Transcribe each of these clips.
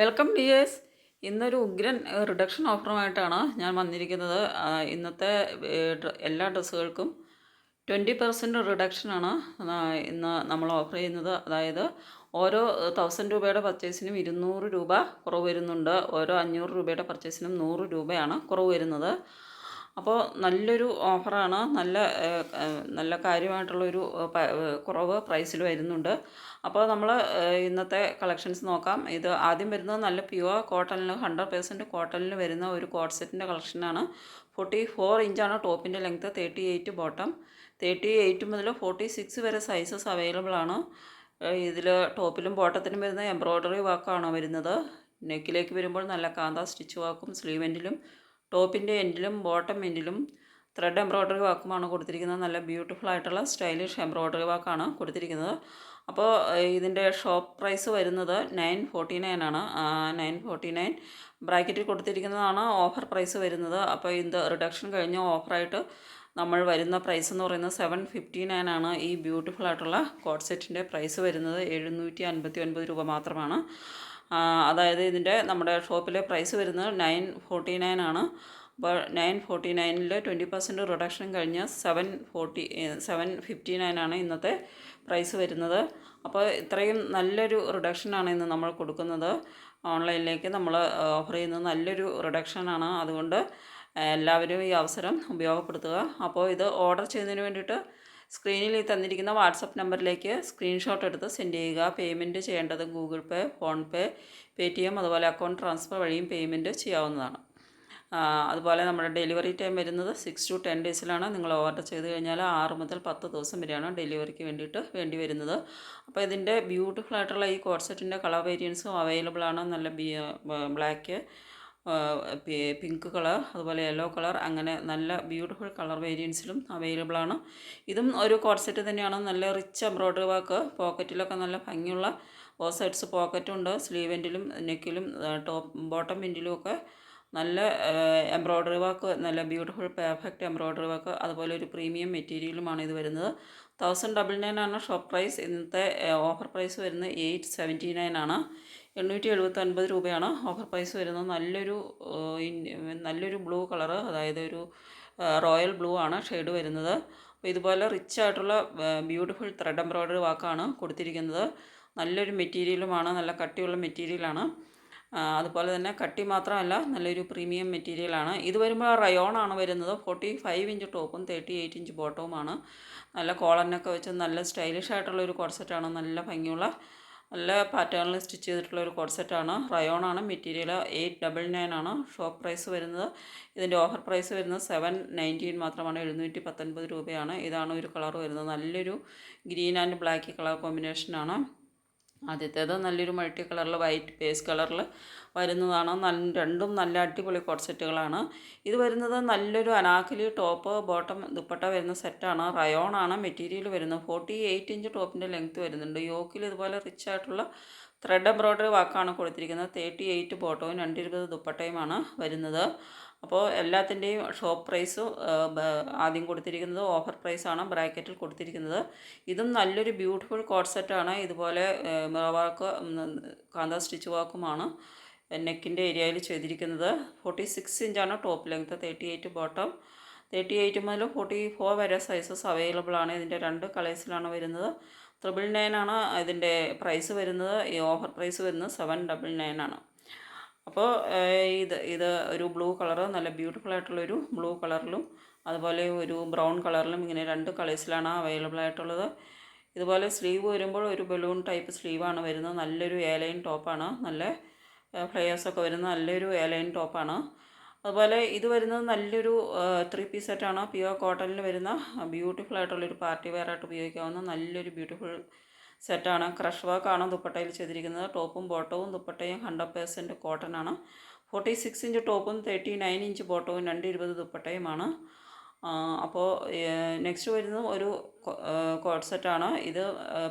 Welcome dears. ഇന്നൊരു ഉഗ്രൻ reduction ഓഫറുമായിട്ടാണ് ഞാൻ വന്നിരിക്കുന്നത്. ഇന്നത്തെ എല്ലാ ഡ്രസ്സുകൾക്കും ട്വന്റി പെർസെന്റ് റിഡക്ഷനാണ് ഇന്ന് നമ്മൾ ഓഫർ ചെയ്യുന്നത്. അതായത് ഓരോ തൗസൻഡ് രൂപയുടെ പർച്ചേസിനും ഇരുന്നൂറ് രൂപ കുറവ് വരുന്നുണ്ട്. ഓരോ അഞ്ഞൂറ് രൂപയുടെ പർച്ചേസിനും നൂറ് രൂപയാണ് കുറവ് വരുന്നത്. അപ്പോൾ നല്ലൊരു ഓഫറാണ്. നല്ല നല്ല കാര്യമായിട്ടുള്ളൊരു കുറവ് പ്രൈസിൽ വരുന്നുണ്ട്. അപ്പോൾ നമ്മൾ ഇന്നത്തെ കളക്ഷൻസ് നോക്കാം. ഇത് ആദ്യം വരുന്നത് നല്ല പ്യുവർ കോട്ടണിൽ ഹൺഡ്രഡ് പേഴ്സന്റ് കോട്ടണിൽ വരുന്ന ഒരു കോട്ട് സെറ്റിന്റെ കളക്ഷനാണ്. ഫോർട്ടി ഫോർ ഇഞ്ചാണ് ടോപ്പിന്റെ length thirty eight bottom. Thirty eight മുതൽ ഫോർട്ടി സിക്സ് വരെ സൈസസ് അവൈലബിൾ ആണ്. ഇതിൽ ടോപ്പിലും ബോട്ടത്തിലും വരുന്ന എംബ്രോയ്ഡറി വർക്കാണ് വരുന്നത്. നെക്കിലേക്ക് വരുമ്പോൾ നല്ല കാന്ത സ്റ്റിച്ച് വർക്കും സ്ലീവ് എൻഡിലും ടോപ്പിന്റെ എൻഡിലും ബോട്ടം എൻഡിലും ത്രെഡ് എംബ്രോയ്ഡറി വർക്കുമാണ് കൊടുത്തിരിക്കുന്നത്. നല്ല ബ്യൂട്ടിഫുൾ ആയിട്ടുള്ള സ്റ്റൈലിഷ് എംബ്രോയ്ഡറി വർക്കാണ് കൊടുത്തിരിക്കുന്നത്. അപ്പോൾ ഇതിന്റെ ഷോപ്പ് പ്രൈസ് വരുന്നത് നയൻ ഫോർട്ടി നയൻ ആണ്. നയൻ ഫോർട്ടി നയൻ ബ്രാക്കറ്റിൽ കൊടുത്തിരിക്കുന്നതാണ് ഓഫർ പ്രൈസ് വരുന്നത്. അപ്പോൾ ഇത് റിഡക്ഷൻ കഴിഞ്ഞ ഓഫറായിട്ട് നമ്മൾ വരുന്ന പ്രൈസ് എന്ന് പറയുന്നത് സെവൻ ഫിഫ്റ്റി നയൻ ആണ്. ഈ ബ്യൂട്ടിഫുൾ ആയിട്ടുള്ള കോഡ് സെറ്റിന്റെ പ്രൈസ് വരുന്നത് എഴുന്നൂറ്റി അൻപത്തി ഒൻപത് രൂപ മാത്രമാണ്. അതായത് ഇതിന്റെ നമ്മുടെ ഷോപ്പിലെ പ്രൈസ് വരുന്നത് നയൻ ഫോർട്ടി നയൻ ആണ്. അപ്പോൾ നയൻ ഫോർട്ടി നയനിൽ ട്വന്റി പെർസെന്റ് റിഡക്ഷൻ കഴിഞ്ഞ് seven forty seven fifty nine ആണ് ഇന്നത്തെ പ്രൈസ് വരുന്നത്. അപ്പോൾ ഇത്രയും നല്ലൊരു റിഡക്ഷനാണ് ഇന്ന് നമ്മൾ കൊടുക്കുന്നത്. ഓൺലൈനിലേക്ക് നമ്മൾ ഓഫർ ചെയ്യുന്നത് നല്ലൊരു റിഡക്ഷനാണ് അതുകൊണ്ട് എല്ലാവരും ഈ അവസരം ഉപയോഗപ്പെടുത്തുക. അപ്പോൾ ഇത് ഓർഡർ ചെയ്യുന്നതിന് വേണ്ടിയിട്ട് സ്ക്രീനിൽ ഈ തന്നിരിക്കുന്ന വാട്സപ്പ് നമ്പറിലേക്ക് സ്ക്രീൻഷോട്ട് എടുത്ത് സെൻഡ് ചെയ്യുക. പേയ്മെന്റ് ചെയ്യേണ്ടത് Google Pay PhonePe T M അതുപോലെ അക്കൗണ്ട് ട്രാൻസ്ഫർ വഴിയും പേയ്മെന്റ് ചെയ്യാവുന്നതാണ്. അതുപോലെ നമ്മുടെ ഡെലിവറി ടൈം വരുന്നത് സിക്സ് ടു ടെൻ ഡേയ്സിലാണ്. നിങ്ങൾ ഓർഡർ ചെയ്ത് കഴിഞ്ഞാൽ ആറ് മുതൽ പത്ത് ദിവസം വരെയാണ് ഡെലിവറിക്ക് വേണ്ടിയിട്ട് വേണ്ടി വരുന്നത്. അപ്പോൾ ഇതിന്റെ ബ്യൂട്ടിഫുൾ ആയിട്ടുള്ള ഈ കോഡ് സെറ്റിന്റെ കളർ വേരിയൻസും അവൈലബിൾ ആണ്. നല്ല ബ്ലാക്ക് പിങ്ക് കളർ അതുപോലെ യെല്ലോ കളർ അങ്ങനെ നല്ല ബ്യൂട്ടിഫുൾ കളർ വേരിയൻസിലും അവൈലബിളാണ് ഇതും ഒരു കോഡ്സെറ്റ് തന്നെയാണ്. നല്ല റിച്ച് എംബ്രോയ്ഡറി വർക്ക് പോക്കറ്റിലൊക്കെ നല്ല ഭംഗിയുള്ള ഓ സൈഡ്സ് പോക്കറ്റും ഉണ്ട്. സ്ലീവ് എൻഡിലും നെക്കിലും ടോപ്പ് ബോട്ടം എൻഡിലും ഒക്കെ നല്ല എംബ്രോയ്ഡറി വർക്ക് നല്ല ബ്യൂട്ടിഫുൾ പെർഫെക്റ്റ് എംബ്രോയ്ഡറി വർക്ക് അതുപോലെ ഒരു പ്രീമിയം മെറ്റീരിയലുമാണ് ഇത് വരുന്നത്. തൗസൻഡ് ഡബിൾ നയൻ ആണ് ഷോപ്പ് പ്രൈസ് ഇന്നത്തെ ഓഫർ പ്രൈസ് വരുന്നത് എയ്റ്റ് സെവന്റി നയൻ ആണ്. എണ്ണൂറ്റി എഴുപത്തൊൻപത് രൂപയാണ് ഓഫർ പ്രൈസ് വരുന്നത്. നല്ലൊരു നല്ലൊരു ബ്ലൂ കളർ അതായത് ഒരു റോയൽ ബ്ലൂ ആണ് ഷെയ്ഡ് വരുന്നത്. അപ്പോൾ ഇതുപോലെ റിച്ച് ആയിട്ടുള്ള ബ്യൂട്ടിഫുൾ ത്രെഡ് എംബ്രോയ്ഡറി വാക്കാണ് കൊടുത്തിരിക്കുന്നത്. നല്ലൊരു മെറ്റീരിയലുമാണ് നല്ല കട്ടിയുള്ള മെറ്റീരിയലാണ് അതുപോലെ തന്നെ കട്ടി മാത്രമല്ല നല്ലൊരു പ്രീമിയം മെറ്റീരിയലാണ് ഇത് വരുമ്പോൾ റയോൺ ആണ് വരുന്നത്. ഫോർട്ടി ഫൈവ് ഇഞ്ച് ടോപ്പും തേർട്ടി എയ്റ്റ് ഇഞ്ച് ബോട്ടവുമാണ് നല്ല കോളറിനൊക്കെ വെച്ച് നല്ല സ്റ്റൈലിഷ് ആയിട്ടുള്ള ഒരു കോഡ്സെറ്റാണ് നല്ല ഭംഗിയുള്ള നല്ല പാറ്റേണിൽ സ്റ്റിച്ച് ചെയ്തിട്ടുള്ള ഒരു കോഡ്സെറ്റാണ് റയോൺ ആണ്. മെറ്റീരിയൽ എയ്റ്റ് ഡബിൾ നയൻ ആണ്. ഷോപ്പ് പ്രൈസ് വരുന്നത്. ഇതിന്റെ ഓഫർ പ്രൈസ് വരുന്നത് സെവൻ നയന്റീൻ മാത്രമാണ്. എഴുന്നൂറ്റി പത്തൊൻപത് രൂപയാണ്. ഇതാണ് ഒരു കളർ വരുന്നത്. നല്ലൊരു ഗ്രീൻ ആൻഡ് ബ്ലാക്ക് കളർ കോമ്പിനേഷനാണ് ആദ്യത്തേത് നല്ലൊരു മൾട്ടി കളറിൽ വൈറ്റ് ബേസ് കളറിൽ വരുന്നതാണ്. നല്ല രണ്ടും നല്ല അടിപൊളി കോഡ്സെറ്റുകളാണ് ഇത് വരുന്നത് നല്ലൊരു അനാക്കലി ടോപ്പ് ബോട്ടം ദുപ്പട്ട വരുന്ന സെറ്റാണ്. റയോൺ ആണ് മെറ്റീരിയൽ വരുന്നത്. ഫോർട്ടി എയ്റ്റ് ഇഞ്ച് ടോപ്പിന്റെ ലെങ്ത്ത് വരുന്നുണ്ട്. യോക്കിൽ ഇതുപോലെ റിച്ച് ആയിട്ടുള്ള ത്രെഡ് എംബ്രോയ്ഡറി വർക്കാണ് കൊടുത്തിരിക്കുന്നത്. തേർട്ടി എയ്റ്റ് ബോട്ടവും രണ്ട് ഇരുപത് ദുപ്പട്ടയുമാണ് വരുന്നത് അപ്പോൾ എല്ലാത്തിന്റെയും ഷോപ്പ് പ്രൈസ് ആദ്യം കൊടുത്തിരിക്കുന്നത് ഓഫർ പ്രൈസാണ് ബ്രാക്കറ്റിൽ കൊടുത്തിരിക്കുന്നത്. ഇതും നല്ലൊരു ബ്യൂട്ടിഫുൾ കോഡ് സെറ്റാണ് ഇതുപോലെ വർക്ക് കാന്ത സ്റ്റിച്ച് വർക്കുമാണ് നെക്കിന്റെ ഏരിയയിൽ ചെയ്തിരിക്കുന്നത് ഫോർട്ടി സിക്സ് ഇഞ്ചാണ് top length thirty eight bottom thirty eight മുതൽ ഫോർട്ടി ഫോർ വരെ സൈസസ് അവൈലബിൾ ആണ്. ഇതിന്റെ രണ്ട് കളേഴ്സിലാണ് വരുന്നത്. ത്രിബിൾ നയൻ ആണ് ഇതിന്റെ പ്രൈസ് വരുന്നത്. ഈ ഓഫർ പ്രൈസ് വരുന്നത് സെവൻ ഡബിൾ നയൻ ആണ്. അപ്പോൾ ഇത് ഇത് ഒരു ബ്ലൂ കളറ് നല്ല ബ്യൂട്ടിഫുൾ ആയിട്ടുള്ളൊരു ബ്ലൂ കളറിലും അതുപോലെ ഒരു ബ്രൗൺ കളറിലും ഇങ്ങനെ രണ്ട് കളേഴ്സിലാണ് അവൈലബിൾ ആയിട്ടുള്ളത്. ഇതുപോലെ സ്ലീവ് വരുമ്പോൾ ഒരു ബലൂൺ ടൈപ്പ് സ്ലീവാണ് വരുന്നത്. നല്ലൊരു എയർലൈൻ ടോപ്പാണ് നല്ല ഫ്ലയേഴ്സൊക്കെ വരുന്ന നല്ലൊരു എയർലൈൻ ടോപ്പാണ് അതുപോലെ ഇത് വരുന്നത് നല്ലൊരു ത്രീ പീസ് സെറ്റാണ് പ്യുവർ കോട്ടണിൽ വരുന്ന ബ്യൂട്ടിഫുൾ ആയിട്ടുള്ളൊരു പാർട്ടി വെയർ ആയിട്ട് ഉപയോഗിക്കാവുന്ന നല്ലൊരു ബ്യൂട്ടിഫുൾ സെറ്റാണ് ക്രഷ് വർക്കാണ് ദുപ്പട്ടയിൽ ചെയ്തിരിക്കുന്നത്. ടോപ്പും ബോട്ടവും ദുപ്പട്ടയും ഹൺഡ്രഡ് പേഴ്സന്റ് കോട്ടൺ ആണ്. ഫോർട്ടി സിക്സ് ഇഞ്ച് ടോപ്പും തേർട്ടി നയൻ ഇഞ്ച് ബോട്ടവും രണ്ട് ഇരുപത് ദുപ്പട്ടയുമാണ് അപ്പോൾ നെക്സ്റ്റ് വരുന്നത് ഒരു കോട്ട് സെറ്റാണ് ഇത്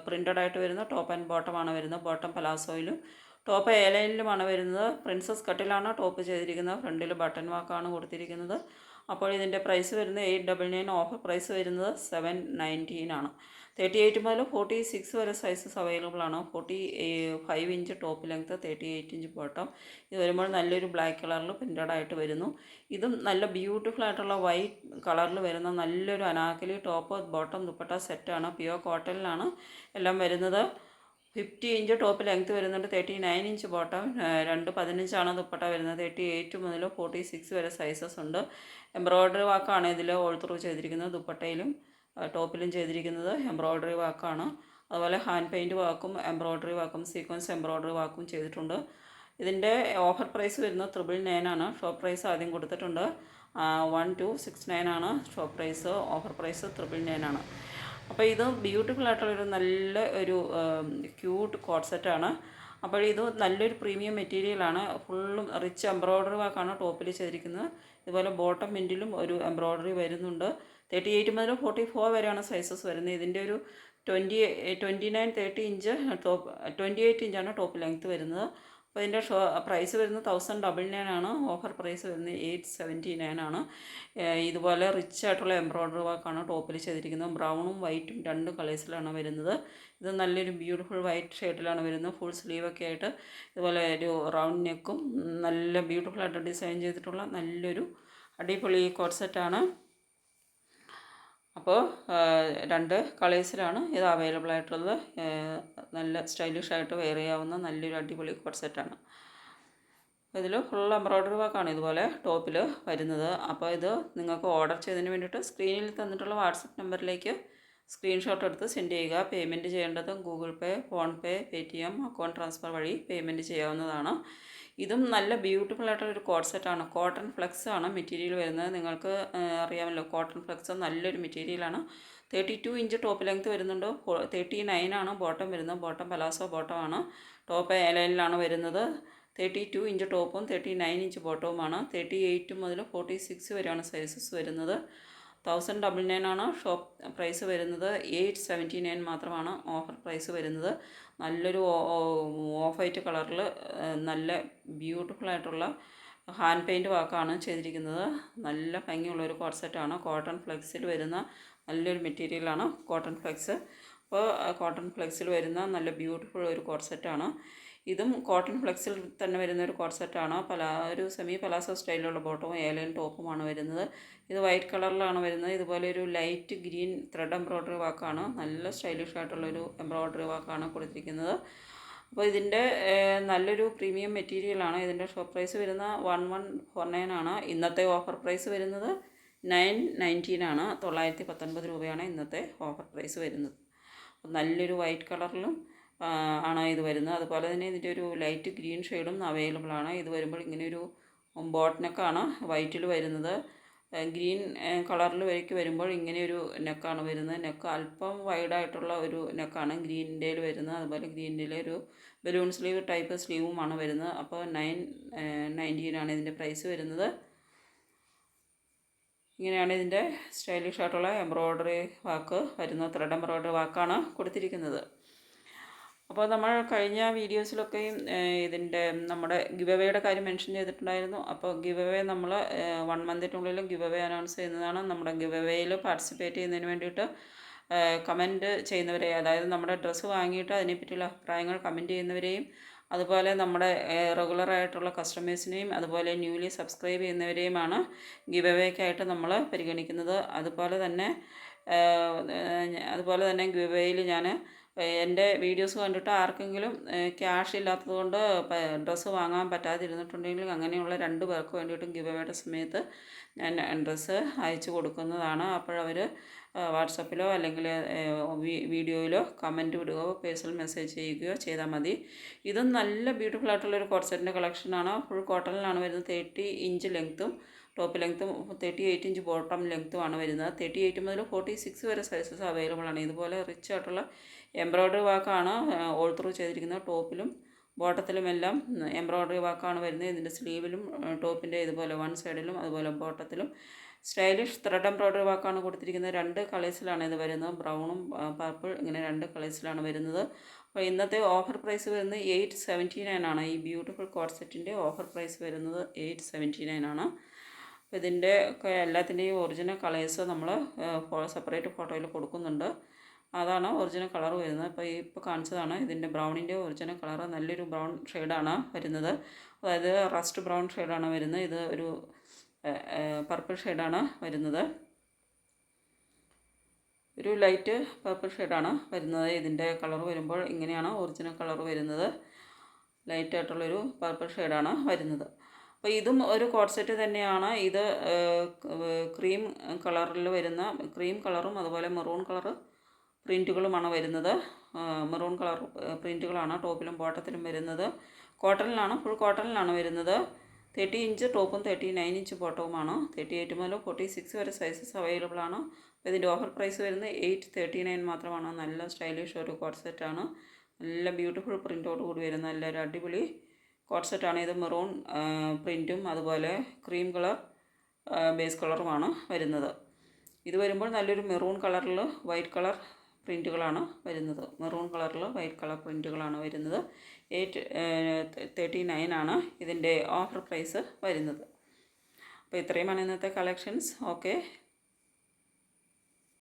പ്രിന്റഡ് ആയിട്ട് വരുന്ന ടോപ്പ് ആൻഡ് ബോട്ടമാണ് വരുന്നത്. ബോട്ടം പലാസോയിലും ടോപ്പ് ഏലൈനിലുമാണ് ലൈനിലുമാണ് വരുന്നത്. പ്രിൻസസ് കട്ടിലാണ് ടോപ്പ് ചെയ്തിരിക്കുന്നത്. ഫ്രണ്ടിൽ ബട്ടൺ വാക്കാണ് കൊടുത്തിരിക്കുന്നത്. അപ്പോൾ ഇതിന്റെ പ്രൈസ് വരുന്നത് eight double nine offer price വരുന്നത് സെവൻ നയന്റീൻ ആണ്. തേർട്ടി എയ്റ്റ് മുതൽ ഫോർട്ടി സിക്സ് വരെ സൈസസ് അവൈലബിൾ ആണ്. Forty five inch top length thirty eight inch bottom ഇത് വരുമ്പോൾ നല്ലൊരു ബ്ലാക്ക് കളറിൽ പ്രിന്റഡ് ആയിട്ട് വരുന്നു. ഇതും നല്ല ബ്യൂട്ടിഫുൾ ആയിട്ടുള്ള വൈറ്റ് കളറിൽ വരുന്ന നല്ലൊരു അനാക്കലി ടോപ്പ് ബോട്ടം ദുപ്പട്ട സെറ്റാണ് പ്യുവർ കോട്ടണിലാണ് എല്ലാം വരുന്നത്. ഫിഫ്റ്റി ഇഞ്ച് ടോപ്പ് ലെങ്ത് വരുന്നുണ്ട് തേർട്ടി നയൻ ഇഞ്ച് ബോട്ടം. രണ്ട് പതിനഞ്ചാണ് ദുപ്പട്ട വരുന്നത്. തേർട്ടി എയ്റ്റ് മുതൽ ഫോർട്ടി സിക്സ് വരെ സൈസസ് ഉണ്ട്. എംബ്രോയ്ഡറി വാക്കാണ് ഇതിൽ ഓൾ ത്രൂ ചെയ്തിരിക്കുന്നത് ദുപ്പട്ടയിലും ടോപ്പിലും ചെയ്തിരിക്കുന്നത് എംബ്രോയ്ഡറി വാക്കാണ് അതുപോലെ ഹാൻഡ് പെയിന്റ് വാക്കും എംബ്രോയ്ഡറി വാക്കും സീക്വൻസ് എംബ്രോയ്ഡറി വാക്കും ചെയ്തിട്ടുണ്ട്. ഇതിന്റെ ഓഫർ പ്രൈസ് വരുന്നത് ത്രിബിൾ നയൻ ആണ്. ഷോപ്പ് പ്രൈസ് ആദ്യം കൊടുത്തിട്ടുണ്ട്. വൺ ടു സിക്സ് നയൻ ആണ്. Shop price offer price triple nine ആണ്. അപ്പോൾ ഇത് ബ്യൂട്ടിഫുൾ ആയിട്ടുള്ളൊരു നല്ല ഒരു ക്യൂട്ട് കോട്ട് സെറ്റാണ് അപ്പോൾ ഇത് നല്ലൊരു പ്രീമിയം മെറ്റീരിയലാണ് ഫുള്ളും റിച്ച് എംബ്രോയ്ഡറി വർക്കാണ് ടോപ്പിൽ ചെയ്തിരിക്കുന്നത്. ഇതുപോലെ ബോട്ടം മിന്റിലും ഒരു എംബ്രോയ്ഡറി വരുന്നുണ്ട്. തേർട്ടി എയ്റ്റ് മുതൽ ഫോർട്ടി ഫോർ വരെയാണ് സൈസസ് വരുന്നത്. ഇതിന്റെ ഒരു twenty twenty nine thirty inch top twenty eight ഇഞ്ചാണ് ടോപ്പ് ലെങ്ത്ത് വരുന്നത്. അപ്പോൾ ഇതിന്റെ ഷോ പ്രൈസ് വരുന്നത് തൗസൻഡ് ഡബിൾ നയൻ ആണ്. ഓഫർ പ്രൈസ് വരുന്നത് എയ്റ്റ് സെവന്റി നയൻ ആണ്. ഇതുപോലെ റിച്ച് ആയിട്ടുള്ള എംബ്രോയ്ഡറി വർക്കാണ് ടോപ്പിൽ ചെയ്തിരിക്കുന്നത്. ബ്രൗണും വൈറ്റും രണ്ട് കളേഴ്സിലാണ് വരുന്നത്. ഇത് നല്ലൊരു ബ്യൂട്ടിഫുൾ വൈറ്റ് ഷെയ്ഡിലാണ് വരുന്നത്. ഫുൾ സ്ലീവൊക്കെ ആയിട്ട് ഇതുപോലെ ഒരു റൗണ്ട് നെക്കും നല്ല ബ്യൂട്ടിഫുൾ ആയിട്ട് ഡിസൈൻ ചെയ്തിട്ടുള്ള നല്ലൊരു അടിപൊളി കോട്ട് സെറ്റാണ്. അപ്പോൾ രണ്ട് കളേഴ്സിലാണ് ഇത് അവൈലബിൾ ആയിട്ടുള്ളത്. നല്ല സ്റ്റൈലിഷ് ആയിട്ട് വെയർ ചെയ്യാവുന്ന നല്ലൊരു അടിപൊളി കോട്ട് സെറ്റാണ് ഇതിൽ ഫുൾ എംബ്രോയ്ഡറി വർക്കാണ് ഇതുപോലെ ടോപ്പിൽ വരുന്നത്. അപ്പോൾ ഇത് നിങ്ങൾക്ക് ഓർഡർ ചെയ്തതിന് വേണ്ടിയിട്ട് സ്ക്രീനിൽ തന്നിട്ടുള്ള വാട്സപ്പ് നമ്പറിലേക്ക് സ്ക്രീൻഷോട്ട് എടുത്ത് സെൻഡ് ചെയ്യുക. പേയ്മെന്റ് ചെയ്യേണ്ടത് Google Pay PhonePe Paytm account transfer വഴി പേയ്മെന്റ് ചെയ്യാവുന്നതാണ്. ഇതും നല്ല ബ്യൂട്ടിഫുൾ ആയിട്ടുള്ള ഒരു സെറ്റാണ് കോട്ടൺ ഫ്ലെക്സ് ആണ് മെറ്റീരിയൽ വരുന്നത്. നിങ്ങൾക്ക് അറിയാമല്ലോ കോട്ടൺ ഫ്ലെക്സ് നല്ലൊരു മെറ്റീരിയലാണ് thirty two inch top length വരുന്നുണ്ട്. തേർട്ടി നയൻ ആണ് ബോട്ടം വരുന്നത്. ബോട്ടം പലാസോ ബോട്ടമാണ് ടോപ്പ് എലൈനിലാണ് വരുന്നത്. തേർട്ടി ടു ഇഞ്ച് ടോപ്പും തേർട്ടി നയൻ ഇഞ്ച് ബോട്ടവുമാണ് തേർട്ടി എയ്റ്റ് മുതൽ ഫോർട്ടി സിക്സ് വരെയാണ് സൈസസ് വരുന്നത്. തൗസൻഡ് ഡബിൾ നയൻ ആണ് ഷോപ്പ് പ്രൈസ് വരുന്നത്. എയ്റ്റ് സെവന്റി നയൻ മാത്രമാണ് ഓഫർ പ്രൈസ് വരുന്നത്. നല്ലൊരു ഓഫ് വൈറ്റ് കളറിൽ നല്ല ബ്യൂട്ടിഫുൾ ആയിട്ടുള്ള ഹാൻഡ് പെയിന്റ് വർക്കാണ് ചെയ്തിരിക്കുന്നത്. നല്ല ഭംഗിയുള്ള ഒരു കോട്ടൺ ഫ്ലെക്സിൽ വരുന്ന നല്ലൊരു മെറ്റീരിയലാണ് കോട്ടൺ ഫ്ലെക്സ്. അപ്പോൾ കോട്ടൺ ഫ്ലെക്സിൽ വരുന്ന നല്ല ബ്യൂട്ടിഫുൾ ഒരു കോട്ട് സെറ്റാണ് ഇതും കോട്ടൺ ഫ്ലെക്സിൽ തന്നെ വരുന്ന ഒരു കോൺസെപ്റ്റാണ് പല ഒരു സെമി പലാസോ സ്റ്റൈലിലുള്ള ബോട്ടവും ഏലൈൻ ടോപ്പുമാണ് വരുന്നത്. ഇത് വൈറ്റ് കളറിലാണ് വരുന്നത്. ഇതുപോലെ ഒരു ലൈറ്റ് ഗ്രീൻ ത്രെഡ് എംബ്രോയ്ഡറി വാക്കാണ് നല്ല സ്റ്റൈലിഷ് ആയിട്ടുള്ളൊരു എംബ്രോയ്ഡറി വാക്കാണ് കൊടുത്തിരിക്കുന്നത്. അപ്പോൾ ഇതിന്റെ നല്ലൊരു പ്രീമിയം മെറ്റീരിയലാണ് ഇതിന്റെ ഷോപ്പ് പ്രൈസ് വരുന്ന വൺ വൺ ഫോർ നയൻ ആണ്. ഇന്നത്തെ ഓഫർ പ്രൈസ് വരുന്നത് നയൻ നയന്റീൻ ആണ്. തൊള്ളായിരത്തി പത്തൊൻപത് രൂപയാണ് ഇന്നത്തെ ഓഫർ പ്രൈസ് വരുന്നത്. നല്ലൊരു വൈറ്റ് കളറിലും ആണ് ഇത് വരുന്നത്. അതുപോലെ തന്നെ ഇതിന്റെ ഒരു ലൈറ്റ് ഗ്രീൻ ഷെയ്ഡും അവൈലബിൾ ആണ്. ഇത് വരുമ്പോൾ ഇങ്ങനെ ഒരു ബോട്ട് നെക്കാണ് വൈറ്റിൽ വരുന്നത്. ഗ്രീൻ കളറിൽ വരയ്ക്ക് വരുമ്പോൾ ഇങ്ങനെയൊരു നെക്കാണ് വരുന്നത്. നെക്ക് അല്പം വൈഡായിട്ടുള്ള ഒരു നെക്കാണ് ഗ്രീനിന്റെയിൽ വരുന്നത്. അതുപോലെ ഗ്രീനിന്റെ ഒരു ബലൂൺ സ്ലീവ് ടൈപ്പ് സ്ലീവുമാണ് വരുന്നത്. അപ്പോൾ നയൻ നയന്റീനാണ് ഇതിന്റെ പ്രൈസ് വരുന്നത്. ഇങ്ങനെയാണ് ഇതിന്റെ സ്റ്റൈലിഷ് ആയിട്ടുള്ള എംബ്രോയ്ഡറി വാക്ക് വരുന്നത്. ത്രെഡ് എംബ്രോയ്ഡറി വാക്കാണ് കൊടുത്തിരിക്കുന്നത്. അപ്പോൾ നമ്മൾ കഴിഞ്ഞ വീഡിയോസിലൊക്കെയും ഇതിന്റെ നമ്മുടെ ഗിവ് അവേയുടെ കാര്യം മെൻഷൻ ചെയ്തിട്ടുണ്ടായിരുന്നു. അപ്പോൾ ഗിവ് അവേ നമ്മൾ വൺ മന്തിനുള്ളിൽ ഗിവ് അവേ അനൗൺസ് ചെയ്യുന്നതാണ്. നമ്മുടെ ഗിവ് അവേയിൽ പാർട്ടിസിപ്പേറ്റ് ചെയ്യുന്നതിന് വേണ്ടിയിട്ട് കമന്റ് ചെയ്യുന്നവരെ അതായത് നമ്മുടെ ഡ്രസ്സ് വാങ്ങിയിട്ട് അതിനെപ്പറ്റിയുള്ള അഭിപ്രായങ്ങൾ കമന്റ് ചെയ്യുന്നവരെയും അതുപോലെ നമ്മുടെ റെഗുലറായിട്ടുള്ള കസ്റ്റമേഴ്സിനെയും അതുപോലെ ന്യൂലി സബ്സ്ക്രൈബ് ചെയ്യുന്നവരെയുമാണ് ഗിവ് അവേക്കായിട്ട് നമ്മൾ പരിഗണിക്കുന്നത്. അതുപോലെ തന്നെ അതുപോലെ തന്നെ ഗിവ് അവേയിൽ ഞാൻ എന്റെ വീഡിയോസ് കണ്ടിട്ട് ആർക്കെങ്കിലും ക്യാഷ് ഇല്ലാത്തതുകൊണ്ട് ഡ്രസ്സ് വാങ്ങാൻ പറ്റാതിരുന്നിട്ടുണ്ടെങ്കിൽ അങ്ങനെയുള്ള രണ്ട് പേർക്ക് വേണ്ടിയിട്ടും ഗിവ് സമയത്ത് ഞാൻ ഡ്രസ്സ് അയച്ചു കൊടുക്കുന്നതാണ്. അപ്പോഴവർ വാട്സപ്പിലോ അല്ലെങ്കിൽ വീഡിയോയിലോ കമന്റ് വിടുകയോ പേഴ്സണൽ മെസ്സേജ് ചെയ്യുകയോ ചെയ്താൽ മതി. ഇതും നല്ല ബ്യൂട്ടിഫുൾ ആയിട്ടുള്ളൊരു കോട്ട് കളക്ഷനാണ്. ഫുൾ കോട്ടണിലാണ് വരുന്നത് തേർട്ടി ഇഞ്ച് ലെങ്ത്തും ടോപ്പ് ലെങ്ത്തും തേർട്ടി എയ്റ്റ് ഇഞ്ച് ബോട്ടം ലെങ്ത്തുമാണ് വരുന്നത്. തേർട്ടി എയ്റ്റ് മുതൽ ഫോർട്ടി സിക്സ് വരെ സൈസസ് അവൈലബിൾ ആണ്. ഇതുപോലെ റിച്ച് ആയിട്ടുള്ള എംബ്രോയ്ഡറി വാക്കാണ് ഓൾ ത്രൂ ചെയ്തിരിക്കുന്നത്. ടോപ്പിലും ബോട്ടത്തിലുമെല്ലാം എംബ്രോയ്ഡറി വാക്കാണ് വരുന്നത്. ഇതിന്റെ സ്ലീവിലും ടോപ്പിന്റെ ഇതുപോലെ വൺ സൈഡിലും അതുപോലെ ബോട്ടത്തിലും സ്റ്റൈലിഷ് ത്രെഡ് എംബ്രോയ്ഡറി വാക്കാണ് കൊടുത്തിരിക്കുന്നത്. രണ്ട് കളേഴ്സിലാണ് ഇത് വരുന്നത്. ബ്രൗണും പർപ്പിൾ ഇങ്ങനെ രണ്ട് കളേഴ്സിലാണ് വരുന്നത്. അപ്പോൾ ഇന്നത്തെ ഓഫർ പ്രൈസ് വരുന്നത് എയ്റ്റ് സെവന്റി നയൻ ആണ്. ഈ ബ്യൂട്ടിഫുൾ കോട്ട് സെറ്റിന്റെ ഓഫർ പ്രൈസ് വരുന്നത് എയ്റ്റ് സെവന്റി നയൻ ആണ്. അപ്പോൾ ഇതിന്റെ എല്ലാത്തിന്റെയും ഒറിജിനൽ കളേഴ്സ് നമ്മൾ സെപ്പറേറ്റ് ഫോട്ടോയിൽ കൊടുക്കുന്നുണ്ട്. അതാണ് ഒറിജിനൽ കളർ വരുന്നത്. അപ്പോൾ ഈ ഇപ്പോൾ കാണിച്ചതാണ് ഇതിന്റെ ബ്രൗണിന്റെ ഒറിജിനൽ കളർ നല്ലൊരു ബ്രൗൺ ഷെയ്ഡാണ് വരുന്നത്. അതായത് റസ്റ്റ് ബ്രൗൺ ഷെയ്ഡാണ് വരുന്നത്. ഇത് ഒരു പർപ്പിൾ ഷെയ്ഡാണ് വരുന്നത്. ഒരു ലൈറ്റ് പർപ്പിൾ ഷെയ്ഡാണ് വരുന്നത്. ഇതിന്റെ കളർ വരുമ്പോൾ ഇങ്ങനെയാണ് ഒറിജിനൽ കളർ വരുന്നത്. ലൈറ്റായിട്ടുള്ളൊരു പർപ്പിൾ ഷെയ്ഡാണ് വരുന്നത്. അപ്പോൾ ഇതും ഒരു കോഡ് സെറ്റ് തന്നെയാണ്. ഇത് ക്രീം കളറിൽ വരുന്ന ക്രീം കളറും അതുപോലെ മെറൂൺ കളർ പ്രിന്റുകളുമാണ് വരുന്നത്. മെറൂൺ കളർ പ്രിന്റുകളാണ് ടോപ്പിലും ബോട്ടത്തിലും വരുന്നത്. കോട്ടണിലാണ് ഫുൾ കോട്ടണിലാണ് വരുന്നത്. തേർട്ടി ഇഞ്ച് ടോപ്പും തേർട്ടി നയൻ ഇഞ്ച് ബോട്ടവുമാണ്. തേർട്ടി എയ്റ്റ് മുതൽ ഫോർട്ടി സിക്സ് വരെ സൈസസ് അവൈലബിൾ ആണ് ഇതിന്റെ ഓഫർ പ്രൈസ് വരുന്നത് എയ്റ്റ് തേർട്ടി നയൻ മാത്രമാണ്. നല്ല സ്റ്റൈലിഷ് ഒരു കോട്ട് സെറ്റാണ്. നല്ല ബ്യൂട്ടിഫുൾ പ്രിന്റോട് കൂടി വരുന്ന നല്ലൊരു അടിപൊളി കോട്ട് സെറ്റാണ് ഇത്. മെറൂൺ പ്രിന്റും അതുപോലെ ക്രീം കളർ ബേസ് കളറുമാണ് വരുന്നത്. ഇത് വരുമ്പോൾ നല്ലൊരു മെറൂൺ കളറിൽ വൈറ്റ് കളർ പ്രിന്റുകളാണ് വരുന്നത്. മെറൂൺ കളറിൽ വൈറ്റ് കളർ പ്രിന്റുകളാണ് വരുന്നത്. എയ്റ്റ് തേർട്ടി നയൻ ആണ് ഇതിന്റെ ഓഫർ പ്രൈസ് വരുന്നത്. അപ്പോൾ ഇത്രയുമാണ് ഇന്നത്തെ കളക്ഷൻസ്. ഓക്കെ.